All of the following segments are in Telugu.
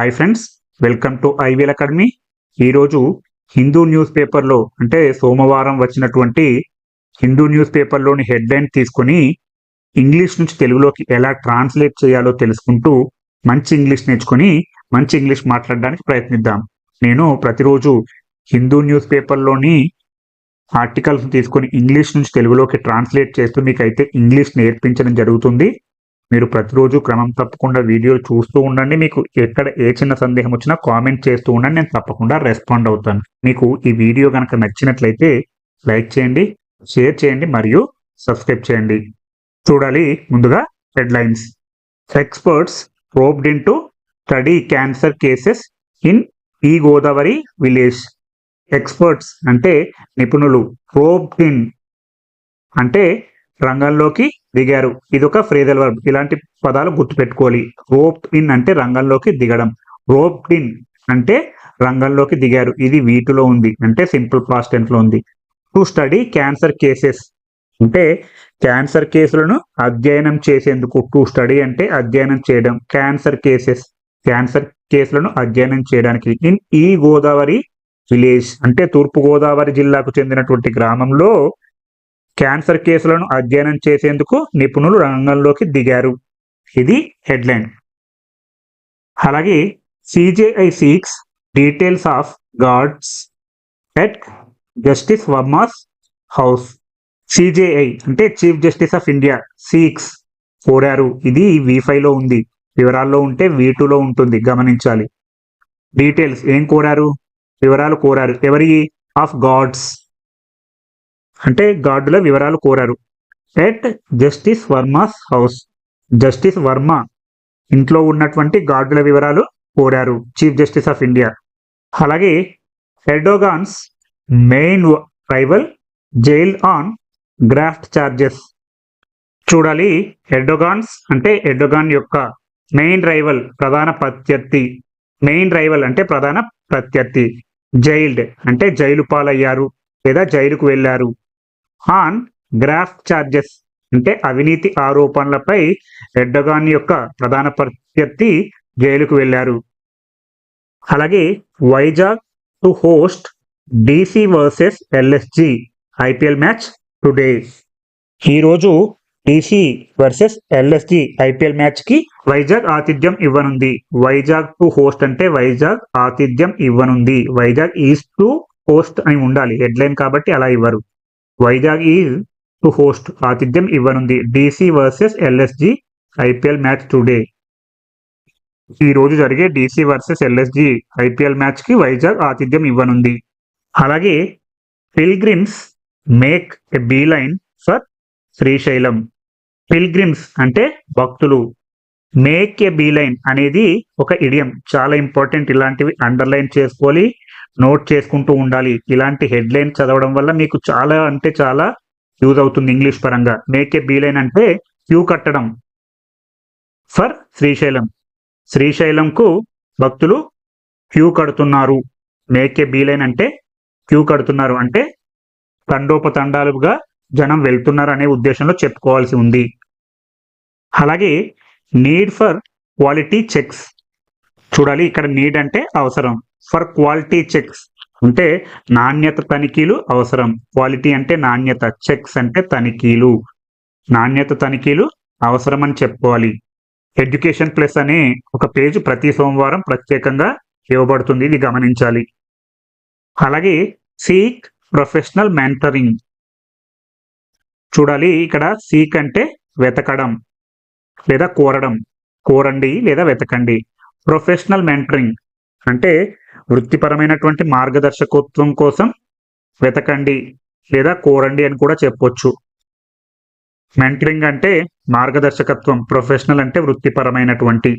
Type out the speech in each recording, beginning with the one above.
Hi friends welcome to IVL academy ఈరోజు హిందూ న్యూస్ పేపర్లో అంటే సోమవారం వచ్చినటువంటి హిందూ న్యూస్ పేపర్లోని హెడ్లైన్ తీసుకొని ఇంగ్లీష్ నుంచి తెలుగులోకి ఎలా ట్రాన్స్లేట్ చేయాలో తెలుసుకుంటూ మంచి ఇంగ్లీష్ నేర్చుకొని మంచి ఇంగ్లీష్ మాట్లాడడానికి ప్రయత్నిద్దాం. నేను ప్రతిరోజు హిందూ న్యూస్ పేపర్లోని ఆర్టికల్స్ తీసుకొని ఇంగ్లీష్ నుంచి తెలుగులోకి ట్రాన్స్లేట్ చేస్తూ మీకైతే ఇంగ్లీష్ నేర్పించడం జరుగుతుంది. మీరు ప్రతిరోజు క్రమం తప్పకుండా వీడియోలు చూస్తూ ఉండండి. మీకు ఎక్కడ ఏ చిన్న సందేహం వచ్చినా కామెంట్ చేస్తూ ఉండండి. నేను తప్పకుండా రెస్పాండ్ అవుతాను. మీకు ఈ వీడియో కనుక నచ్చినట్లయితే లైక్ చేయండి షేర్ చేయండి మరియు సబ్స్క్రైబ్ చేయండి. చూడాలి ముందుగా headlines. Experts probed into study cancer cases in E Godavari village experts అంటే నిపుణులు ప్రోబ్డ్ ఇన్ అంటే రంగంలోకి దిగారు. ఇది ఒక ఫ్రేజల్ వర్బ్. ఇలాంటి పదాలు గుర్తుపెట్టుకోవాలి. రోప్ ఇన్ అంటే రంగంలోకి దిగడం. రోప్ ఇన్ అంటే రంగంలోకి దిగారు. ఇది వీటిలో ఉంది. అంటే సింపుల్ పాస్ట్ టెన్స్లో ఉంది. To study cancer cases. అంటే క్యాన్సర్ కేసులను అధ్యయనం చేసేందుకు టు స్టడీ అంటే అధ్యయనం చేయడం. Cancer cases. క్యాన్సర్ కేసులను అధ్యయనం చేయడానికి. ఇన్ ఈ గోదావరి విలేజ్ అంటే తూర్పు గోదావరి జిల్లాకు చెందినటువంటి గ్రామంలో క్యాన్సర్ కేసులను అధ్యయనం చేసేందుకు నిపుణులు రంగంలోకి దిగారు. ఇది హెడ్లైన్. అలాగే CJI seeks details of guards at justice Varma's house CJI అంటే chief justice of India seeks కోరారు. ఇది వి లో ఉంది. వివరాల్లో ఉంటే వి లో ఉంటుంది. గమనించాలి. డీటెయిల్స్ ఏం కోరారు? వివరాలు కోరారు. ఎవరి ఆఫ్ గాడ్స్ అంటే గాడ్ల వివరాలు కోరారు. At justice Varma's house. Justice Varma ఇంట్లో ఉన్నటువంటి గాడ్ల వివరాలు కోరారు చీఫ్ జస్టిస్ ఆఫ్ ఇండియా. అలాగే Erdogan's main rival jail on graft charges. చూడాలి ఎర్డోగాన్స్ అంటే ఎర్డోగాన్ యొక్క మెయిన్ రైవల్ ప్రధాన ప్రత్యర్థి. మెయిన్ రైవల్ అంటే ప్రధాన ప్రత్యర్థి. జైల్డ్ అంటే జైలు పాలయ్యారు లేదా జైలుకు వెళ్ళారు. ఆన్ గ్రాఫ్ట్ చార్జెస్ అంటే అవినీతి ఆరోపణలపై ఎడ్డగాన్ యొక్క ప్రధాన ప్రత్యర్థి జైలుకు వెళ్ళారు. అలాగే Vizag to host DC versus LSG IPL match today ఈరోజు డీసీ వర్సెస్ ఎల్ఎస్జి ఐపీఎల్ మ్యాచ్కి వైజాగ్ ఆతిథ్యం ఇవ్వనుంది. వైజాగ్ టు హోస్ట్ అంటే వైజాగ్ ఆతిథ్యం ఇవ్వనుంది. వైజాగ్ ఈస్ట్ టు హోస్ట్ అని ఉండాలి. హెడ్లైన్ కాబట్టి అలా ఇవ్వరు. వైజాగ్ ఈజ్ టు హోస్ట్ ఆతిథ్యం ఇవ్వనుంది. DC versus LSG IPL match today ఈ రోజు జరిగే డీసీ వర్సెస్ ఎల్ఎస్జి ఐపీఎల్ మ్యాచ్కి వైజాగ్ ఆతిథ్యం ఇవ్వనుంది. అలాగే pilgrims make a beeline for Srisailam. Pilgrims అంటే భక్తులు. మేక్ ఎ బీ లైన్ అనేది ఒక ఇడియం చాలా ఇంపార్టెంట్ ఇలాంటివి అండర్లైన్ చేసుకోవాలి. నోట్ చేసుకుంటూ ఉండాలి. ఇలాంటి హెడ్లైన్ చదవడం వల్ల మీకు చాలా అంటే చాలా యూజ్ అవుతుంది ఇంగ్లీష్ పరంగా. మేక్ ఏ బీలైన్ అంటే క్యూ కట్టడం. ఫర్ శ్రీశైలం. శ్రీశైలంకు భక్తులు క్యూ కడుతున్నారు. మేక్ బీలైన్ అంటే క్యూ కడుతున్నారు. అంటే తండోపతండాలుగా జనం వెళ్తున్నారు అనే ఉద్దేశంలో చెప్పుకోవాల్సి ఉంది. అలాగే నీడ్ ఫర్ క్వాలిటీ చెక్స్. చూడాలి ఇక్కడ నీడ్ అంటే అవసరం. ఫర్ క్వాలిటీ చెక్స్ అంటే నాణ్యత తనిఖీలు అవసరం. క్వాలిటీ అంటే నాణ్యత చెక్స్ అంటే తనిఖీలు. నాణ్యత తనిఖీలు అవసరం అని చెప్పుకోవాలి. ఎడ్యుకేషన్ ప్లస్ అనే ఒక పేజ్ ప్రతి సోమవారం ప్రత్యేకంగా ఇవ్వబడుతుంది ఇది గమనించాలి. అలాగే సీక్ ప్రొఫెషనల్ మెంటరింగ్. చూడాలి ఇక్కడ సీక్ అంటే వెతకడం లేదా కోరడం. కోరండి లేదా వెతకండి. ప్రొఫెషనల్ మెంటరింగ్ అంటే వృత్తిపరమైనటువంటి మార్గదర్శకత్వం కోసం వెతకండి లేదా కోరండి అని కూడా చెప్పొచ్చు. మెంటరింగ్ అంటే మార్గదర్శకత్వం ప్రొఫెషనల్ అంటే వృత్తిపరమైనటువంటి.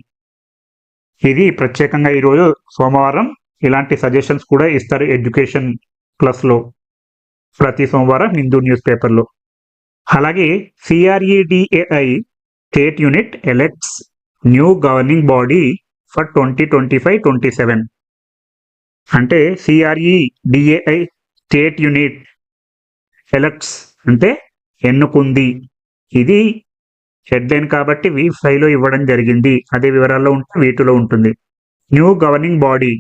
ఇది ప్రత్యేకంగా ఈరోజు సోమవారం ఇలాంటి సజెషన్స్ కూడా ఇస్తారు ఎడ్యుకేషన్ ప్లస్లో ప్రతి సోమవారం హిందూ న్యూస్ పేపర్లో. అలాగే CREDAI state unit elects new governing body for twenty twenty five twenty seven అంటే CREDAI state unit elects అంటే ఎన్నుకుంది. ఇది హెడ్లైన్ కాబట్టి వి ఫైవ్లో ఇవ్వడం జరిగింది. అదే వివరాల్లో ఉంటే వీటిలో ఉంటుంది. న్యూ గవర్నింగ్ బాడీ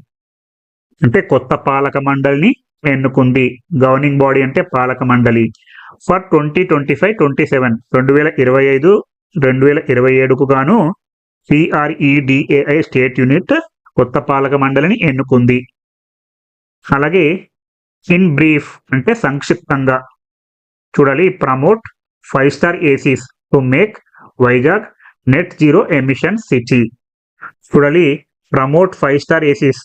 అంటే కొత్త పాలక మండలిని ఎన్నుకుంది. గవర్నింగ్ బాడీ అంటే పాలక మండలి. For twenty twenty five twenty seven రెండు వేల ఇరవై ఐదు రెండు వేల ఇరవై ఏడుకు గాను సిఆర్ఈడిఏఐ స్టేట్ యూనిట్ కొత్త పాలక మండలిని ఎన్నుకుంది. అలాగే ఇన్ బ్రీఫ్ అంటే సంక్షిప్తంగా చూడాలి. Promote five star ACs to make Vizag net zero emission city చూడాలి. ప్రమోట్ ఫైవ్ స్టార్ ఏసీస్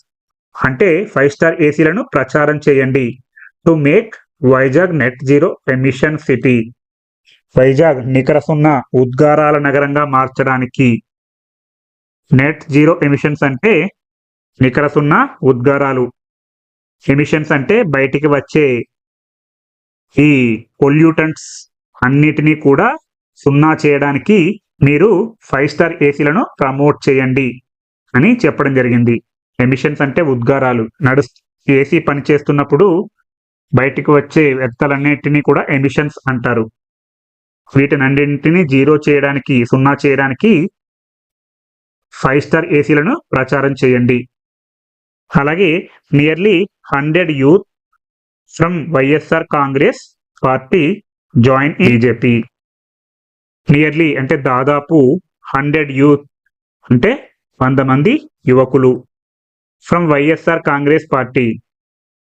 అంటే ఫైవ్ స్టార్ ఏసీలను ప్రచారం చేయండి. To make Vizag net zero emission city Vizag నికరసున్న ఉద్గారాల నగరంగా మార్చడానికి. నెట్ జీరో ఎమిషన్స్ అంటే నికరసున్న ఉద్గారాలు. ఎమిషన్స్ అంటే బయటికి వచ్చే ఈ పొల్యూటెంట్స్ అన్నిటినీ కూడా సున్నా చేయడానికి మీరు ఫైవ్ స్టార్ ఏసీలను ప్రమోట్ చేయండి అని చెప్పడం జరిగింది. ఎమిషన్స్ అంటే ఉద్గారాలు. నడు ఏసీ పనిచేస్తున్నప్పుడు బయటికి వచ్చే వ్యక్తులన్నింటినీ కూడా ఎమిషన్స్ అంటారు. వీటినన్నింటినీ జీరో చేయడానికి సున్నా చేయడానికి ఫైవ్ స్టార్ ఏసీలను ప్రచారం చేయండి. అలాగే nearly hundred youth from YSR Congress party join BJP. Nearly అంటే దాదాపు హండ్రెడ్ యూత్ అంటే వంద మంది యువకులు from YSR Congress party.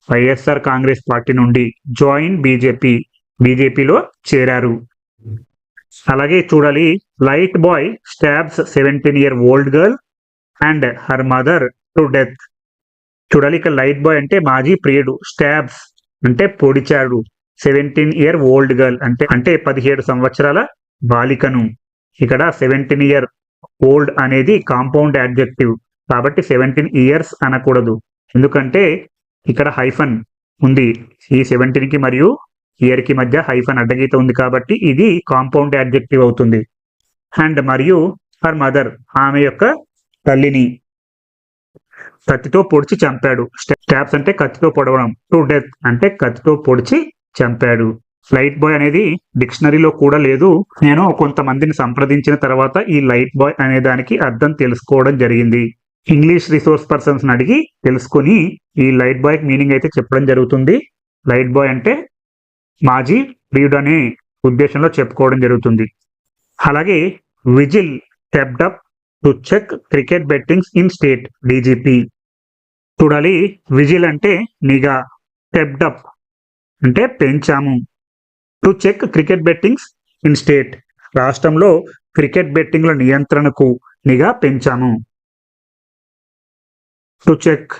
YSR Congress party నుండి జాయిన్ బీజేపీ. బీజేపీలో చేరారు. అలాగే చూడాలి light boy stabs seventeen year old girl and her mother to death చూడాలి ఇక లైట్ బాయ్ అంటే మాజీ ప్రియుడు స్టాబ్స్ అంటే పొడిచాడు సెవెంటీన్ ఇయర్ ఓల్డ్ గర్ల్ అంటే అంటే పదిహేడు సంవత్సరాల బాలికను. ఇక్కడ సెవెంటీన్ ఇయర్ ఓల్డ్ అనేది కాంపౌండ్ యాడ్జెక్టివ్ కాబట్టి సెవెంటీన్ ఇయర్స్ అనకూడదు. ఎందుకంటే ఇక్కడ హైఫన్ ఉంది. ఈ సెవెంటీన్కి మరియు ఇయర్కి మధ్య హైఫన్ అడ్డగీత ఉంది కాబట్టి ఇది కాంపౌండ్ యాడ్జెక్టివ్ అవుతుంది. అండ్ మరియు హర్ మదర్ ఆమె యొక్క తల్లిని కత్తితో పొడిచి చంపాడు. స్టాప్స్ అంటే కత్తితో పొడవడం. టు డెత్ అంటే కత్తితో పొడిచి చంపాడు. లైట్ బాయ్ అనేది డిక్షనరీలో కూడా లేదు. నేను కొంతమందిని సంప్రదించిన తర్వాత ఈ లైట్ బాయ్ అనే దానికి అర్థం తెలుసుకోవడం జరిగింది. ఇంగ్లీష్ రిసోర్స్ పర్సన్స్ అడిగి తెలుసుకొని ఈ లైట్ బాయ్ మీనింగ్ అయితే చెప్పడం జరుగుతుంది. లైట్ బాయ్ అంటే మాజీ ప్రియుడు అనే ఉద్దేశంలో చెప్పుకోవడం జరుగుతుంది. అలాగే vigil stepped up to check cricket bettings in state DGP. చూడాలి. విజిల్ అంటే నిఘా పెప్డప్ అంటే పెంచాము. To check cricket bettings in state. రాష్ట్రంలో క్రికెట్ బెట్టింగ్ల నియంత్రణకు నిఘా పెంచాము. టు చెక్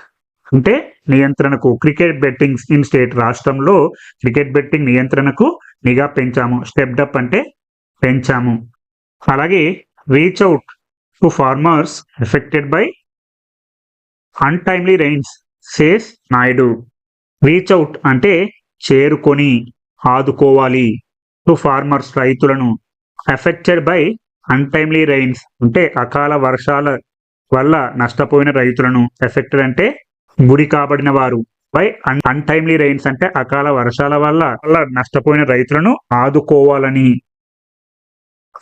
అంటే నియంత్రణకు క్రికెట్ బెట్టింగ్స్ ఇన్ స్టేట్. రాష్ట్రంలో క్రికెట్ బెట్టింగ్ నియంత్రణకు నిఘా పెంచాము. స్టెప్డప్ అంటే పెంచాము. అలాగే reach out to farmers affected by untimely rains says Naidu reach out అంటే చేరుకొని ఆదుకోవాలి. టు ఫార్మర్స్ రైతులను. ఎఫెక్టెడ్ బై అన్టైమ్లీ రెయిన్స్ అంటే అకాల వర్షాల వల్ల నష్టపోయిన రైతులను. ఎఫెక్టెడ్ అంటే గురి కాబడిన వారు. బై అన్టైమ్లీ రెయిన్స్ అంటే అకాల వర్షాల వల్ల వల్ల నష్టపోయిన రైతులను ఆదుకోవాలని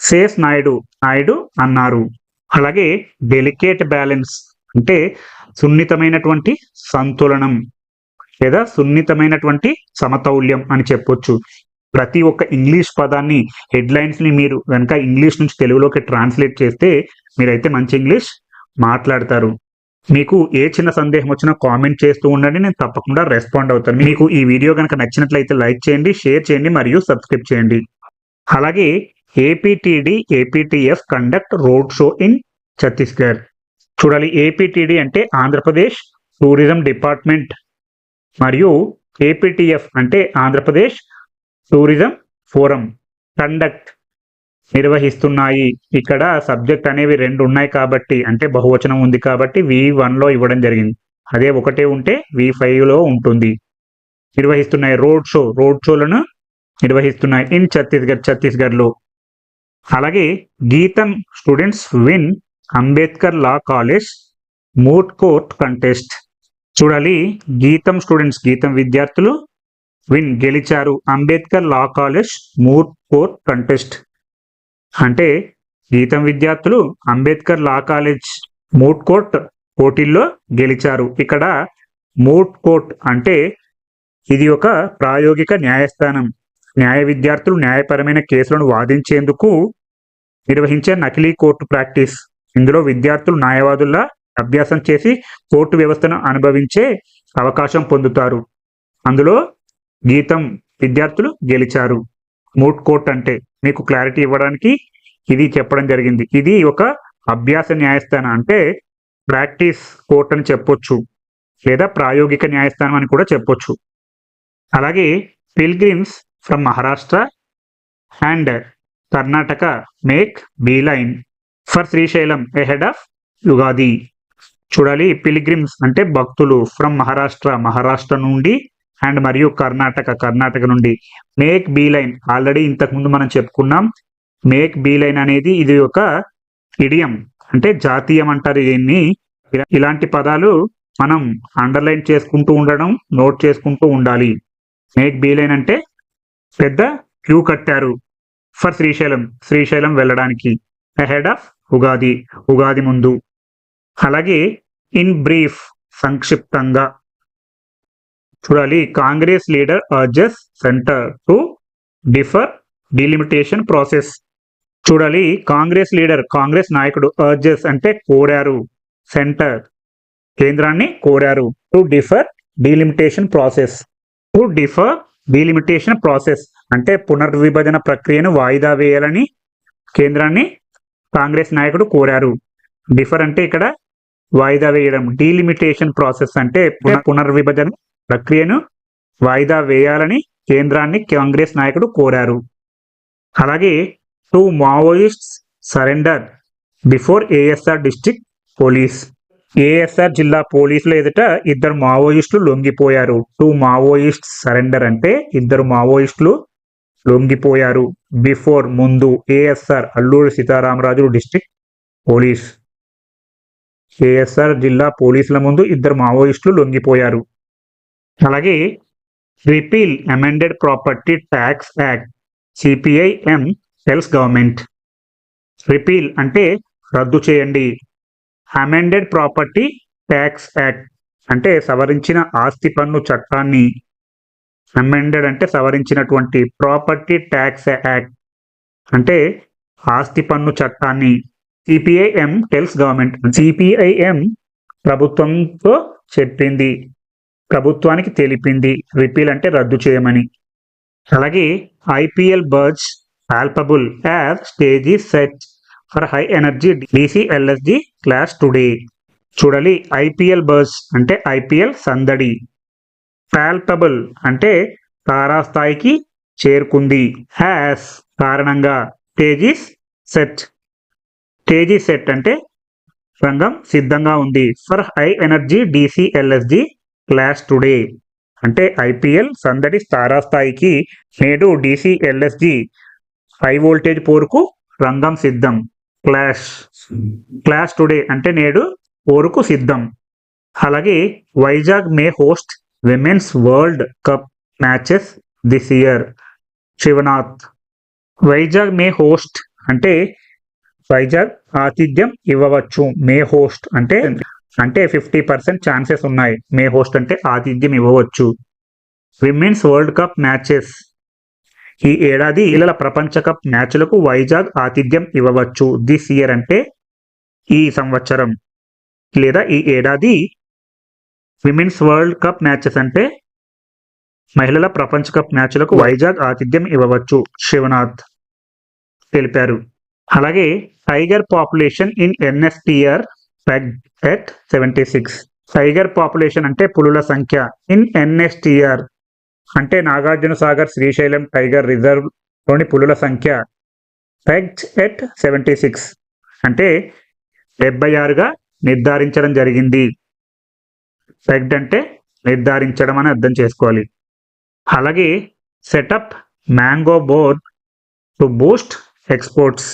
సేస్ నాయుడు నాయుడు అన్నారు. అలాగే డెలికేట్ బ్యాలెన్స్ అంటే సున్నితమైనటువంటి సంతులనం లేదా సున్నితమైనటువంటి సమతౌల్యం అని చెప్పొచ్చు. ప్రతి ఒక్క ఇంగ్లీష్ పదాన్ని హెడ్లైన్స్ని మీరు కనుక ఇంగ్లీష్ నుంచి తెలుగులోకి ట్రాన్స్లేట్ చేస్తే మీరైతే మంచి ఇంగ్లీష్ మాట్లాడతారు. మీకు ఏ చిన్న సందేహం వచ్చినా కామెంట్ చేస్తూ ఉండండి నేను తప్పకుండా రెస్పాండ్ అవుతాను. మీకు ఈ వీడియో కనుక నచ్చినట్లయితే లైక్ చేయండి షేర్ చేయండి మరియు సబ్స్క్రైబ్ చేయండి. అలాగే APTD APTF conduct road show in Chhattisgarh. చూడాలి. ఏపీటీడీ అంటే ఆంధ్రప్రదేశ్ టూరిజం డిపార్ట్మెంట్. మరియు ఏపీటీఎఫ్ అంటే ఆంధ్రప్రదేశ్ టూరిజం ఫోరం కండక్ట్ నిర్వహిస్తున్నాయి. ఇక్కడ సబ్జెక్ట్ అనేవి రెండు ఉన్నాయి కాబట్టి అంటే బహువచనం ఉంది కాబట్టి వి వన్లో ఇవ్వడం జరిగింది. అదే ఒకటే ఉంటే వి ఫైవ్లో ఉంటుంది. నిర్వహిస్తున్నాయి రోడ్ షో. రోడ్ షోలను నిర్వహిస్తున్నాయి ఇన్ ఛత్తీస్గఢ్ ఛత్తీస్గఢ్లో అలాగే GITAM students win Ambedkar law college moot court contest. చూడాలి గీతం స్టూడెంట్స్ గీతం విద్యార్థులు విన్ గెలిచారు. Ambedkar law college moot court contest. అంటే గీతం విద్యార్థులు Ambedkar law college moot court పోటీల్లో గెలిచారు. ఇక్కడ మూట్ కోర్ట్ అంటే ఇది ఒక ప్రాయోగిక న్యాయస్థానం. న్యాయ విద్యార్థులు న్యాయపరమైన కేసులను వాదించేందుకు నిర్వహించే నకిలీ కోర్టు ప్రాక్టీస్. ఇందులో విద్యార్థులు న్యాయవాదుల్లా అభ్యాసం చేసి కోర్టు వ్యవస్థను అనుభవించే అవకాశం పొందుతారు. అందులో గీతం విద్యార్థులు గెలిచారు. మూట్ కోర్ట్ అంటే మీకు క్లారిటీ ఇవ్వడానికి ఇది చెప్పడం జరిగింది. ఇది ఒక అభ్యాస న్యాయస్థానం అంటే ప్రాక్టీస్ కోర్ట్ అని చెప్పొచ్చు. లేదా ప్రాయోగిక న్యాయస్థానం అని కూడా చెప్పొచ్చు. అలాగే pilgrims from Maharashtra and Karnataka make beeline for Srisailam ahead of Ugadi. చూడాలి పిలిగ్రిమ్స్ అంటే భక్తులు ఫ్రమ్ మహారాష్ట్ర మహారాష్ట్ర నుండి అండ్ మరియు కర్ణాటక కర్ణాటక నుండి. మేక్ బీ లైన్ ఆల్రెడీ ఇంతకుముందు మనం చెప్పుకున్నాం. మేక్ బీ లైన్ అనేది ఇది ఒక ఇడియం అంటే జాతీయం అంటారు దీన్ని. ఇలా- ఇలాంటి పదాలు మనం అండర్లైన్ చేసుకుంటూ ఉండడం నోట్ చేసుకుంటూ ఉండాలి. మేక్ బీ లైన్ అంటే పెద్ద క్యూ కట్టారు ఫర్ శ్రీశైలం శ్రీశైలం వెళ్ళడానికి. హెడ్ ఆఫ్ ఉగాది ఉగాది ముందు. అలాగే ఇన్ బ్రీఫ్ సంక్షిప్తంగా. చూడాలి Congress leader urges centre to defer delimitation process. చూడాలి కాంగ్రెస్ లీడర్ కాంగ్రెస్ నాయకుడు అర్జెస్ అంటే కోరారు సెంటర్. కేంద్రాన్ని కోరారు to defer delimitation process. To defer delimitation process అంటే పునర్విభజన ప్రక్రియను వాయిదా వేయాలని కేంద్రాన్ని కాంగ్రెస్ నాయకుడు కోరారు. డిఫర్ అంటే ఇక్కడ వాయిదా వేయడం. డీలిమిటేషన్ ప్రాసెస్ అంటే పునర్విభజన ప్రక్రియను వాయిదా వేయాలని కేంద్రాన్ని కాంగ్రెస్ నాయకుడు కోరారు. అలాగే two Maoists surrender before ASR district police. ASR జిల్లా పోలీసుల ఎదుట ఇద్దరు మావోయిస్టులు లొంగిపోయారు. టూ మావోయిస్ట్ సరెండర్ అంటే ఇద్దరు మావోయిస్టులు లొంగిపోయారు. బిఫోర్ ముందు ASR Alluri Sitaramaraju district police. ASR జిల్లా పోలీసుల ముందు ఇద్దరు మావోయిస్టులు లొంగిపోయారు. అలాగే repeal amended property tax act CPIM tells government. Repeal అంటే రద్దు చేయండి. అమెండెడ్ ప్రాపర్టీ ట్యాక్స్ యాక్ట్ అంటే సవరించిన ఆస్తి పన్ను చట్టాన్ని. అమెండెడ్ అంటే సవరించినటువంటి ప్రాపర్టీ ట్యాక్స్ యాక్ట్. అంటే ఆస్తి పన్ను చట్టాన్ని సిపిఐఎం టెల్స్ గవర్నమెంట్ సిపిఐఎం ప్రభుత్వంతో చెప్పింది ప్రభుత్వానికి తెలిపింది రిపీల్ అంటే రద్దు చేయమని. అలాగే IPL birds palpable as stage set for high energy DC LSG class today. చూడాలి ఐపీఎల్ బర్డ్స్ అంటే ఐపీఎల్ సందడి. పాల్పబుల్ అంటే తారాస్థాయికి చేరుకుంది. హ్యాస్ కారణంగా తేజీస్ సెట్ తేజీ సెట్ అంటే రంగం సిద్ధంగా ఉంది. For high energy DC LSG class today అంటే ఐపీఎల్ సందడి తారాస్థాయికి నేడు డిసిఎల్ఎస్జి హై వోల్టేజ్ పోరుకు రంగం సిద్ధం. క్లాష్ క్లాస్ టుడే అంటే నేడు పోరుకు సిద్ధం. అలాగే Vizag may host women's world cup matches this year Sivanath Vizag may host అంటే వైజాగ్ ఆతిథ్యం ఇవ్వవచ్చు. మే హోస్ట్ అంటే అంటే ఫిఫ్టీ పర్సెంట్ ఛాన్సెస్ ఉన్నాయి. మే హోస్ట్ అంటే ఆతిథ్యం ఇవ్వవచ్చు. విమెన్స్ వరల్డ్ కప్ మ్యాచెస్ ఈ ఏడాది ఇళ్ళ ప్రపంచ కప్ మ్యాచ్లకు వైజాగ్ ఆతిథ్యం ఇవ్వవచ్చు. దిస్ ఇయర్ అంటే ఈ సంవత్సరం లేదా ఈ ఏడాది విమెన్స్ వరల్డ్ కప్ మ్యాచెస్ అంటే మహిళల ప్రపంచ కప్ మ్యాచ్లకు వైజాగ్ ఆతిథ్యం ఇవ్వవచ్చు శివనాథ్ తెలిపారు. అలాగే tiger population in NSTR at seventy six. Tiger population అంటే పులుల సంఖ్య. ఇన్ ఎన్ఎస్టిఆర్ అంటే నాగార్జున సాగర్ శ్రీశైలం టైగర్ రిజర్వ్లోని పులుల సంఖ్య. పెగ్డ్ ఎట్ సెవెంటీ సిక్స్ అంటే డెబ్బై ఆరుగా నిర్ధారించడం జరిగింది. పెగ్డ్ అంటే నిర్ధారించడం అని అర్థం చేసుకోవాలి. అలాగే set up mango board to boost exports.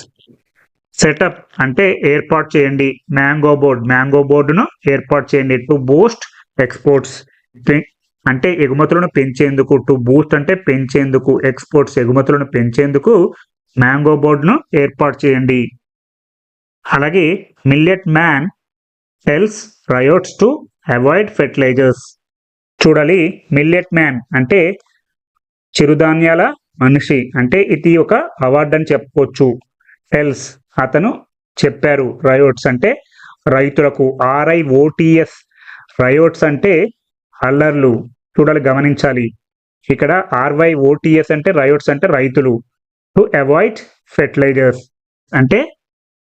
Set up అంటే ఏర్పాటు చేయండి. మ్యాంగో బోర్డ్ మ్యాంగో బోర్డును ఏర్పాటు చేయండి. To boost exports. అంటే ఎగుమతులను పెంచేందుకు టు బూస్ట్ అంటే పెంచేందుకు ఎక్స్పోర్ట్స్ ఎగుమతులను పెంచేందుకు మ్యాంగో బోర్డును ఏర్పాటు చేయండి. అలాగే millet man tells ryots to avoid fertilisers చూడాలి మిల్లెట్ మ్యాన్ అంటే చిరుధాన్యాల మనిషి. అంటే ఇది ఒక అవార్డు అని చెప్పుకోవచ్చు టెల్స్ అతను చెప్పారు. రయోట్స్ అంటే రైతులకు. ఆర్ఐఓటిఎస్ రయోట్స్ అంటే అల్లర్లు. చూడాలి గమనించాలి. ఇక్కడ ఆర్వై ఓటీఎస్ అంటే రయోట్స్ అంటే రైతులు. టు అవాయిడ్ ఫెర్టిలైజర్స్ అంటే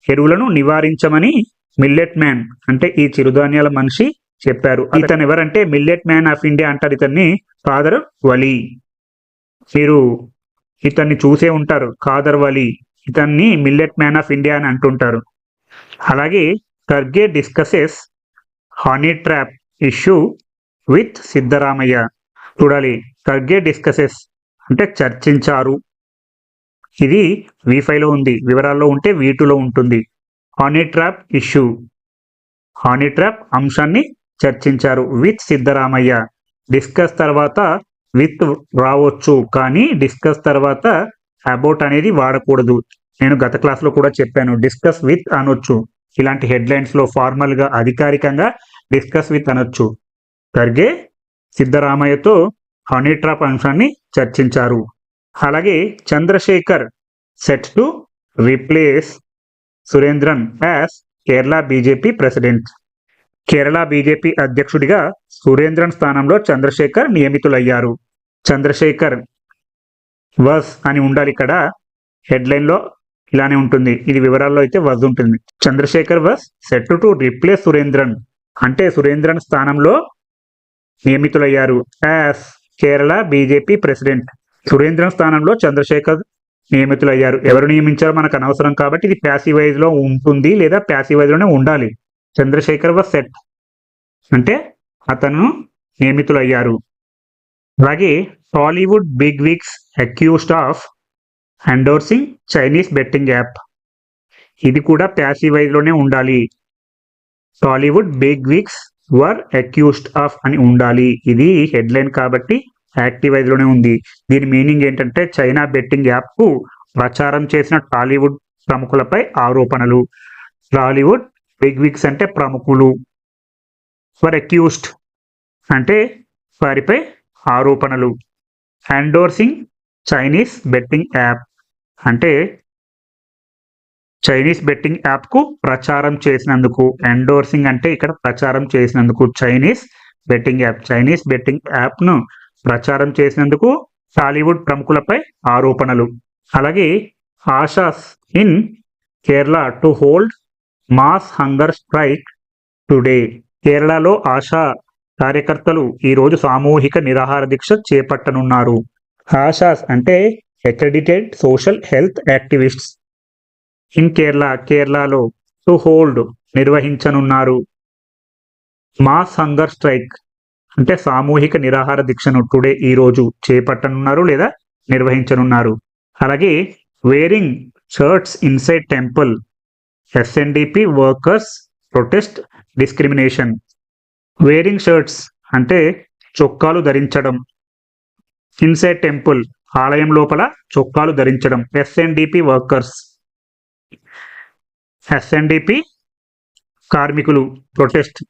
ఎరువులను నివారించమని మిల్లెట్ మ్యాన్ అంటే ఈ చిరుధాన్యాల మనిషి చెప్పారు. ఇతను ఎవరంటే మిల్లెట్ మ్యాన్ ఆఫ్ ఇండియా అంటారు ఇతన్ని ఫాదర్ వలీ. మీరు ఇతన్ని చూసే ఉంటారు ఖాదర్ వలీ. ఇతన్ని మిల్లెట్ మ్యాన్ ఆఫ్ ఇండియా అని అంటుంటారు. అలాగే Kharge discusses honey trap issue with Siddaramaiah. చూడాలి ఖర్గే డిస్కసెస్ అంటే చర్చించారు. ఇది వి లో ఉంది వివరాల్లో ఉంటే వి లో ఉంటుంది. Honey trap issue. Honey trap అంశాన్ని చర్చించారు. విత్ సిద్ధరామయ్య. డిస్కస్ తర్వాత విత్ రావచ్చు కానీ డిస్కస్ తర్వాత అబౌట్ అనేది వాడకూడదు. నేను గత క్లాస్లో కూడా చెప్పాను డిస్కస్ విత్ అనొచ్చు. ఇలాంటి హెడ్లైన్స్లో ఫార్మల్గా అధికారికంగా డిస్కస్ విత్ అనొచ్చు. ఖర్గే సిద్ధరామయ్యతో హనీ ట్రాప్ అంశాన్ని చర్చించారు. అలాగే Chandrasekhar set to replace Surendran as Kerala BJP president. Kerala BJP అధ్యక్షుడిగా సురేంద్రన్ స్థానంలో చంద్రశేఖర్ నియమితులయ్యారు. చంద్రశేఖర్ వస్ అని ఉండాలి ఇక్కడ హెడ్లైన్లో ఇలానే ఉంటుంది. ఇది వివరాల్లో అయితే వజ్ ఉంటుంది. చంద్రశేఖర్ వస్ సెట్ టు రీప్లేస్ సురేంద్రన్. అంటే సురేంద్రన్ స్థానంలో నియమితులయ్యారు. As Kerala BJP president. Surendran స్థానంలో చంద్రశేఖర్ నియమితులయ్యారు. ఎవరు నియమించారో మనకు అనవసరం కాబట్టి ఇది ప్యాసివైజ్లో ఉంటుంది లేదా ప్యాసివైజ్లోనే ఉండాలి. చంద్రశేఖర్ వాజ్ సెట్ అంటే అతను నియమితులయ్యారు. అలాగే Tollywood big wigs accused of endorsing Chinese betting app ఇది కూడా ప్యాసివైజ్లోనే ఉండాలి. Tollywood big wigs were accused of అని ఉండాలి. ఇది హెడ్లైన్ కాబట్టి యాక్టివ్లోనే ఉంది. దీని మీనింగ్ ఏంటంటే చైనా బెట్టింగ్ యాప్కు ప్రచారం చేసిన టాలీవుడ్ ప్రముఖులపై ఆరోపణలు. టాలీవుడ్ బిగ్ విక్స్ అంటే ప్రముఖులు ఫర్ అక్యూస్డ్ అంటే వారిపై ఆరోపణలు. ఎండోర్సింగ్ చైనీస్ బెట్టింగ్ యాప్ అంటే చైనీస్ బెట్టింగ్ యాప్కు ప్రచారం చేసినందుకు ఎండోర్సింగ్ అంటే ఇక్కడ ప్రచారం చేసినందుకు Chinese betting app Chinese betting యాప్ను ప్రచారం చేసినందుకు టాలీవుడ్ ప్రముఖులపై ఆరోపణలు. అలాగే ASHAs in Kerala to hold mass hunger strike today. కేరళలో ఆశా కార్యకర్తలు ఈరోజు సామూహిక నిరాహార దీక్ష చేపట్టనున్నారు. ఆశాస్ అంటే accredited social health activists in Kerala కేరళలో టు హోల్డ్ నిర్వహించనున్నారు. మాస్ హంగర్ స్ట్రైక్ అంటే సామూహిక నిరాహార దీక్షను టుడే ఈ రోజు చేపట్టనున్నారు లేదా నిర్వహించనున్నారు. అలాగే wearing shirts inside temple SNDP workers protest discrimination wearing shirts అంటే చొక్కాలు ధరించడం. ఇన్సైడ్ టెంపుల్ ఆలయం లోపల చొక్కాలు ధరించడం. ఎస్ఎన్డిపి వర్కర్స్ ఎస్ఎన్డిపి కార్మికులు ప్రొటెస్ట్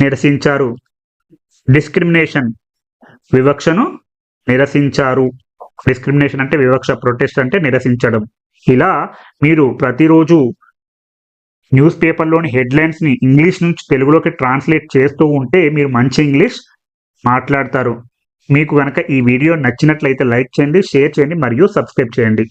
నిరసించారు. డిస్క్రిమినేషన్ వివక్షను నిరసించారు. డిస్క్రిమినేషన్ అంటే వివక్ష ప్రొటెస్ట్ అంటే నిరసించడం. ఇలా మీరు ప్రతిరోజు న్యూస్ పేపర్లోని హెడ్లైన్స్ని ఇంగ్లీష్ నుంచి తెలుగులోకి ట్రాన్స్లేట్ చేస్తూ ఉంటే మీరు మంచి ఇంగ్లీష్ మాట్లాడతారు. మీకు కనుక ఈ వీడియో నచ్చినట్లయితే లైక్ చేయండి షేర్ చేయండి మరియు సబ్స్క్రైబ్ చేయండి.